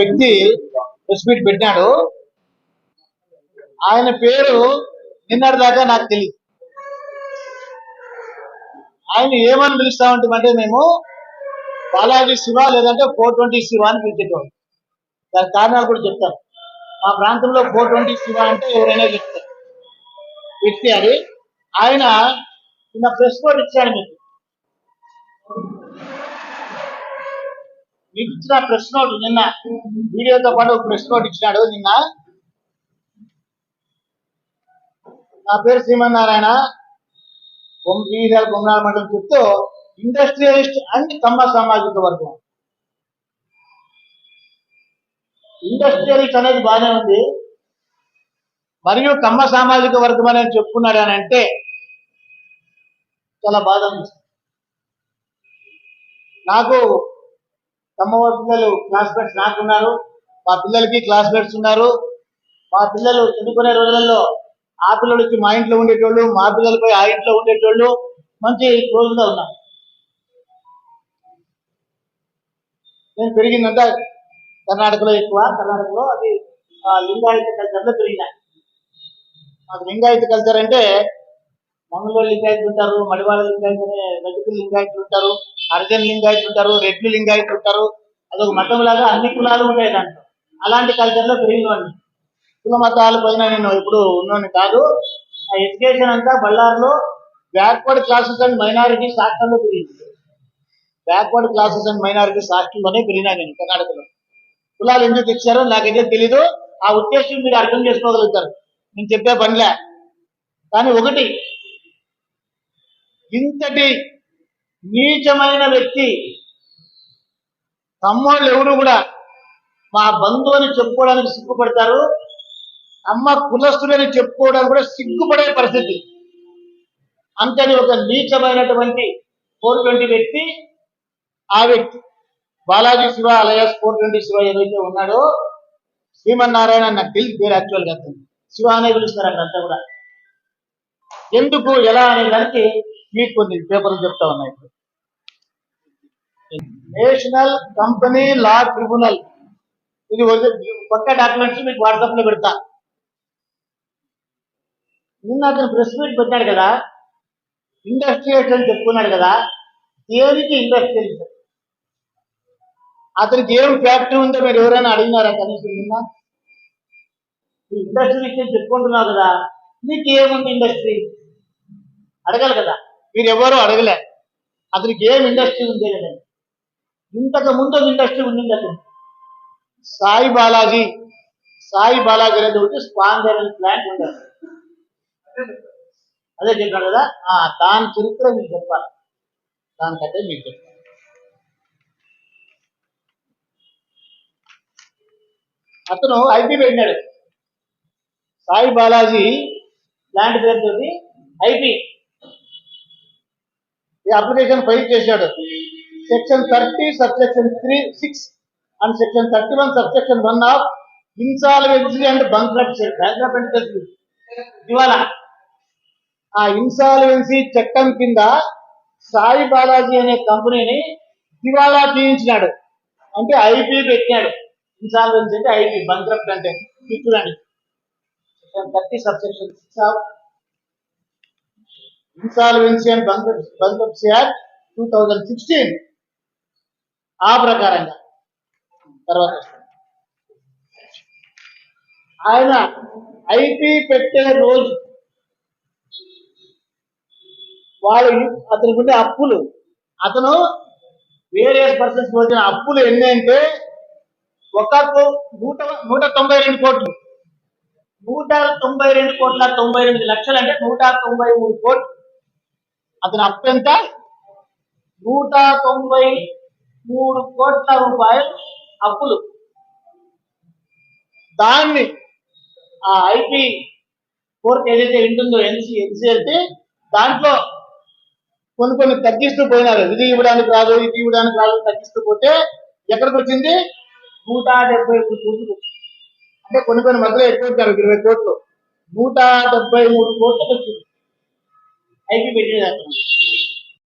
వ్యక్తి press meet పెట్టాడు ఆయన పేరు నిన్నటి దాకా నాకు తెలియదు ఆయన ఏమని పిలుస్తా ఉంటామంటే మేము బాలాజీ శివ లేదంటే ఫోర్ ట్వంటీ శివ అని పిలిచేటోడు దాని కారణాలు కూడా చెప్తాను. మా ప్రాంతంలో ఫోర్ ట్వంటీ శివ అంటే ఎవరైనా చెప్తారు. వ్యక్తి అది. ఆయన నిన్న ప్రెస్ కోడ్ ఇచ్చాడు మీకు. మీకు ఇచ్చిన ప్రెస్ నోట్ నిన్న వీడియోతో పాటు ఒక ప్రెస్ నోట్ ఇచ్చినాడు నిన్న. నా పేరు శ్రీమన్నారాయణ. బొమ్మీదాల బొమ్మనాల మండలం చెప్తూ ఇండస్ట్రియలిస్ట్ అండ్ కమ్మ సామాజిక వర్గం. ఇండస్ట్రియలిస్ట్ అనేది బాగానే ఉంది. మరియు కమ్మ సామాజిక వర్గం అనేది చెప్పుకున్నాడు అని అంటే చాలా బాధ అనిపిస్తుంది. నాకు తమ్మవారి పిల్లలు క్లాస్మేట్స్ నాకున్నారు. మా పిల్లలకి క్లాస్మేట్స్ ఉన్నారు. మా పిల్లలు చదువుకునే రోజులలో ఆ పిల్లలకి మా ఇంట్లో ఉండేటోళ్ళు మా పిల్లలపై ఆ ఇంట్లో ఉండేటోళ్ళు మంచి రోజుగా ఉన్నారు. నేను పెరిగిందంతా కర్ణాటకలో ఎక్కువ. కర్ణాటకలో అది ఆ, లింగాయత కల్చర్లో పెరిగినాయి మాకు లింగాయత కల్చర్ అంటే మంగళూరు లింగాయతులు ఉంటారు మడివాళ్ళ లింగాయతు అనే రజకులు లింగాయతులు ఉంటారు అర్జన్ లింగాయతులు ఉంటారు రెడ్డి లింగాయతులు ఉంటారు. అదొక మతం లాగా అన్ని కులాలు ఉంటాయి దాంట్లో. అలాంటి కల్చర్లో పెరిగినవాడిని కుల మతాల పైన నేను ఇప్పుడు ఉన్నోని కాదు. ఆ ఎడ్యుకేషన్ అంతా బళ్ళార్లో బ్యాక్వర్డ్ క్లాసెస్ అండ్ మైనారిటీస్ హాస్టల్లో పెరిగింది. బ్యాక్వర్డ్ క్లాసెస్ అండ్ మైనారిటీస్ హాస్టల్లోనే పెరిగినా నేను కర్ణాటకలో. కులాలు ఎందుకు తెచ్చారో నాకైతే తెలీదు. ఆ ఉద్దేశం మీరు అర్థం చేసుకోగలుగుతారు. నేను చెప్పే పనిలే. కానీ ఒకటి ఇంతటి నీచమైన వ్యక్తి తమ్ముళ్ళు ఎవరు కూడా మా బంధువు అని చెప్పుకోవడానికి సిగ్గుపడతారు అమ్మ కులస్తుడని చెప్పుకోవడానికి కూడా సిగ్గుపడే పరిస్థితి. అంతటి ఒక నీచమైనటువంటి ఫోర్ ట్వంటీ వ్యక్తి ఆ వ్యక్తి Balaji Shiva alias four twenty Shiva ఏదైతే ఉన్నాడో శ్రీమన్నారాయణ నాకు తెలిసి పేరు యాక్చువల్గా శివ అనే పిలుస్తారు అక్కడంతా కూడా. ఎందుకు ఎలా అనే దానికి మీకు కొన్ని పేపర్లు చెప్తా ఉన్నాయి ఇప్పుడు. National company law tribunal. ఇది ఒక- పక్క డాక్యుమెంట్స్ మీకు వాట్సాప్లో పెడతా. నిన్న అతను ప్రెస్ మీట్ పెట్టాడు కదా. ఇండస్ట్రియల్స్ అని చెప్పుకున్నాడు కదా. దేనికి ఇండస్ట్రియల్స్ అతనికి ఏం ఫ్యాక్టరీ ఉందో మీరు ఎవరైనా అడిగినారా కనీసం నిన్న? ఇండస్ట్రీ అని చెప్పుకుంటున్నావు కదా. నీకు ఏముంది ఇండస్ట్రీ? అడగాలి కదా. మీరెవరూ అడగలే. అతనికి ఏం ఇండస్ట్రీ ఉంది ఇంతకు ముందు ఇండస్ట్రీ ఉండింది అతను సాయి బాలాజీ సాయి బాలాజీ అనేది ఒకటి అనే ప్లాంట్ ఉండదు అదే చెప్పాను కదా? ఆ దాని చరిత్ర మీకు చెప్పాలి. దానికంటే మీకు చెప్పాలి. అతను ఐపీ పెట్టినాడు. సాయి బాలాజీ ప్లాంట్ పేరుతోటి ఐపీ ఈ అప్లికేషన్ ఫైల్ చేశాడు. Section thirty sub section three six and section thirty one sub section one of insolvency and bankruptcy bankrupt ఇవాళ ఆ ఇన్సాల్వెన్సీ చట్టం కింద సాయి బాలాజీ అనే కంపెనీని దివాలా తీయించినాడు. అంటే ఐపీ పెట్టినాడు. ఇన్సాల్వెన్సీ అంటే ఐపీ బంక్రప్ట్ అంటే. చూడండి. Section thirty subsection six of insolvency and bankruptcy act two thousand sixteen. ఆ ప్రకారంగా. తర్వాత ఆయన ఐపీ పెట్టే రోజు వాళ్ళు అతనికి ఉండే అప్పులు. అతను వేరియస్ పర్సన్స్ వచ్చిన అప్పులు ఎన్ని అంటే ఒక నూట నూట తొంభై రెండు కోట్లు. నూట తొంభై రెండు కోట్ల తొంభై ఎనిమిది లక్షలు అంటే నూట తొంభై మూడు కోట్లు. అతని అప్పు ఎంత? నూట తొంభై మూడు కోట్ల రూపాయలు అప్పులు. దాన్ని ఆ ఐపీ కోర్టు ఏదైతే ఉంటుందో ఎన్సీ అయితే దాంట్లో కొన్ని కొన్ని తగ్గిస్తూ పోయినారు. ఇది ఇవ్వడానికి రాదు ఇది ఇవ్వడానికి రాదు తగ్గిస్తూ పోతే ఎక్కడికి వచ్చింది? నూట డెబ్బై మూడు కోట్లు అంటే కొన్ని కొన్ని మధ్యలో ఎక్కువ ఇరవై కోట్లు. నూట డెబ్బై మూడు కోట్లకు వచ్చింది. ఐపీ పెట్టినది అతను